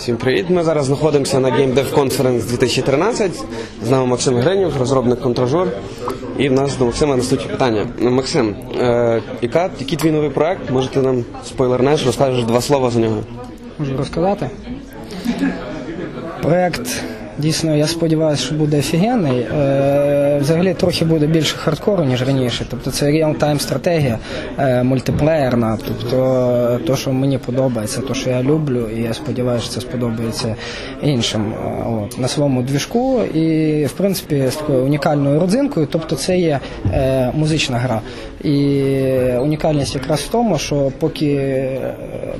Всім привіт! Ми зараз знаходимося на Game Dev Conference 2013. З нами Максим Гринів, розробник контражур. І в нас до Максима наступні питання. Максим, е, яка, який твій новий проект? Може ти нам спойлернеш, розкажеш два слова за нього? Можу розказати. Проект дійсно, я сподіваюся, що буде офігенний. Е, взагалі трохи буде більше хардкору, ніж раніше. Тобто це реал-тайм стратегія е, мультиплеєрна. Тобто то, що мені подобається, то, що я люблю, і я сподіваюся, що це сподобається іншим. Е, От, на своєму двіжку і, в принципі, з такою унікальною родзинкою. Тобто це є е, музична гра. І унікальність якраз в тому, що поки е,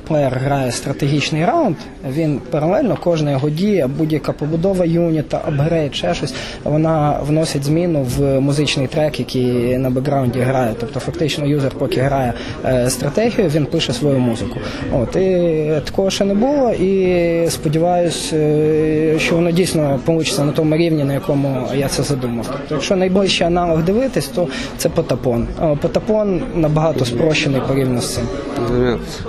плеєр грає стратегічний раунд, він паралельно кожна його дія, будь-яка побудова юніта, апгрейд, ще щось, вона вносить зміну в музичний трек, який на бекграунді грає. Тобто, фактично, юзер, поки грає е, стратегію, він пише свою музику. От і такого ще не було. І сподіваюся, що воно дійсно вийде на тому рівні, на якому я це задумав. Тобто, якщо найближчий аналог дивитись, то це потапон. Е, Потапон набагато спрощений порівняно з цим.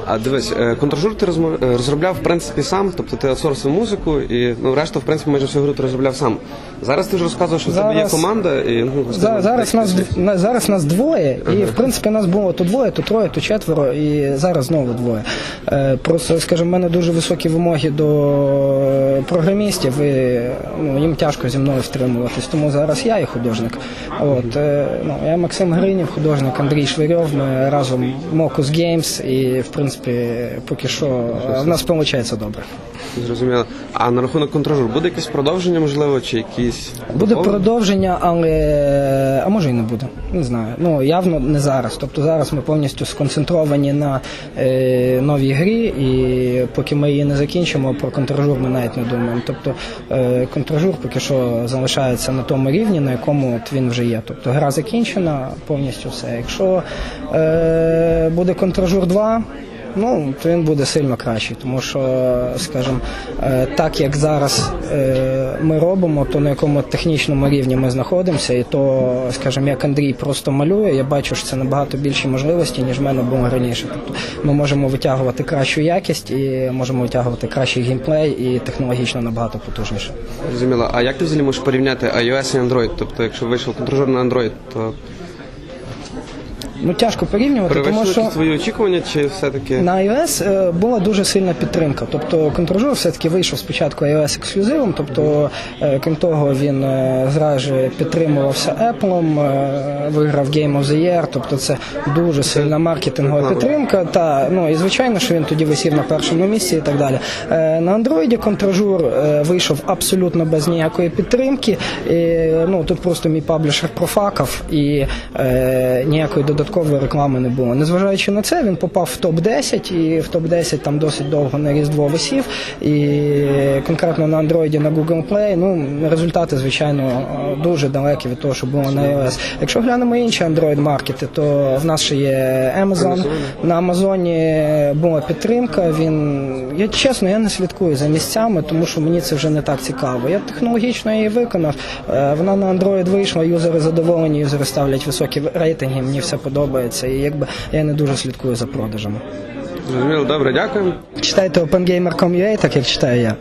А дивись, е, контражур ти е, розробляв в принципі сам, тобто ти аутсорсив музику і ну решту, в принципі, майже всю гру ти розробляв сам. Зараз ти ж розказував, що в тебе є Зараз- команда, і ну За- Зараз нас як на- зараз нас двоє, і в принципі нас було то двоє, то троє, то четверо, і зараз знову двоє. Е, Просто скажімо, в мене дуже високі вимоги до е, програмістів, і ну, їм тяжко зі мною стримуватись. Тому зараз я і художник. От е, ну я Максим Гринів, художник Андрій Швирьов. Ми разом Mocus Games, і в принципі поки що е, в нас виходить добре. Зрозуміло. А на рахунок контражур буде якесь продовження, можливо, чи якісь Буде доповнення? продовження, але а може і не буде. Не знаю. Ну явно не зараз. Тобто зараз ми повністю сконцентровані на е, новій грі, і поки ми її не закінчимо, про контражур ми навіть не думаємо. Тобто е, контражур поки що залишається на тому рівні, на якому от він вже є. Тобто гра закінчена, повністю все. Якщо е, буде контражур 2, Ну, то він буде сильно кращий, тому що, скажімо, е, так як зараз е, ми робимо, то на якому технічному рівні ми знаходимося, і то, скажімо, як Андрій просто малює, я бачу, що це набагато більші можливості, ніж в мене було раніше. Тобто ми можемо витягувати кращу якість і можемо витягувати кращий геймплей і технологічно набагато потужніше. Зрозуміло. А як ти взагалі можеш порівняти iOS і Android? Тобто, якщо вийшов контражур на Android, то Ну тяжко порівнювати, тому що твої очікування, чи все-таки На iOS е, була дуже сильна підтримка. Тобто контролер все-таки вийшов спочатку iOS ексклюзивом. Тобто, е, крім того, він е, зразу підтримувався Apple, е, виграв Game of the Year. Тобто, це дуже сильна маркетингова підтримка. Та ну і звичайно, що він тоді висів на першому місці і так далі. Е, На Android контражур е, вийшов абсолютно без ніякої підтримки. І, ну тут просто мій паблішер профакав і е, ніякої додаткової реклами не було. Незважаючи на це, він попав в топ 10 і в топ 10 там досить довго на різдво висів. І конкретно на Android, на Google Play, ну результати, звичайно, дуже далекі від того, що було на iOS. Якщо глянемо інші Android маркети, то в нас ще є Amazon. На Амазоні була підтримка. Він я чесно, я не слідкую за місцями, тому що мені це вже не так цікаво. Я технологічно її виконав. Е, Вона на Android вийшла, юзери задоволені, юзери ставлять високі рейтинги. Мені все подобається. І якби я не дуже слідкую за продажами. зрозуміло, добре, дякую. Читайте OpenGamer.com.ua, так як читаю я.